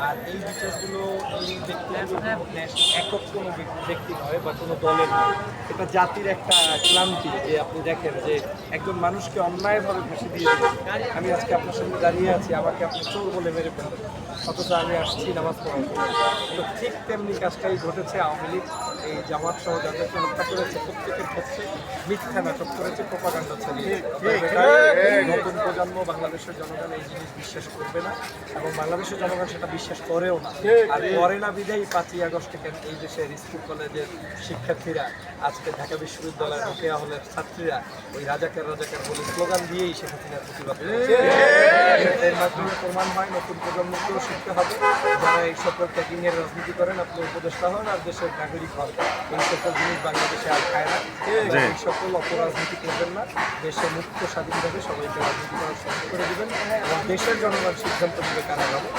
আর এই বিচারগুলো এই ব্যক্তিগুলো একক কোনো ব্যক্তি- ব্যক্তি নয় বা কোনো দলের নয়। এটা জাতির একটা ক্লান্তি যে আপনি দেখেন যে একজন মানুষকে অন্যায়ভাবে ফাঁসি দিয়ে আমি আজকে আপনার সামনে দাঁড়িয়ে আছি, আমাকে আপনি চোর বলে মেরে ফেললেন। অথচ আমি আসছি নামাজ পড়ার তো ঠিক তেমনি কাজটাই ঘটেছে আওয়ামী লীগ। এই জামাত সহ যাদেরকে হত্যা করেছে, প্রত্যেকের ক্ষেত্রে মিথ্যা নাটক করেছে, প্রপাগান্ডা ছড়িয়ে নতুন প্রজন্ম বাংলাদেশের জনগণ এই জিনিস বিশ্বাস করবে না এবং বাংলাদেশের জনগণ সেটা বিশ্বাস করেও না আর করে না বিধায় পাঁচই আগস্ট এই দেশের স্কুল কলেজের শিক্ষার্থীরা, আজকে ঢাকা বিশ্ববিদ্যালয়ের রোকেয়া হলের ছাত্রীরা, ওই রাজাকার রাজাকার বলে স্লোগান দিয়েই শেখ হাসিনার প্রতিবাদ। এর মাধ্যমে প্রমাণ হয় নতুন প্রজন্মকেও শিখতে হবে। যারা এই সকল ট্যাগিংয়ের রাজনীতি করেন আপনি উপদেষ্টা হন আর দেশের নাগরিক হন। এই সকল জিনিস বাংলাদেশে আর খায় না। এই সকল অপরাজনীতি করবেন না। দেশে মুক্ত স্বাধীনভাবে সবাইকে রাজনীতি করার সুযোগ করে দেবেন এবং দেশের জনগণ সিদ্ধান্ত নেবে কারা যাবে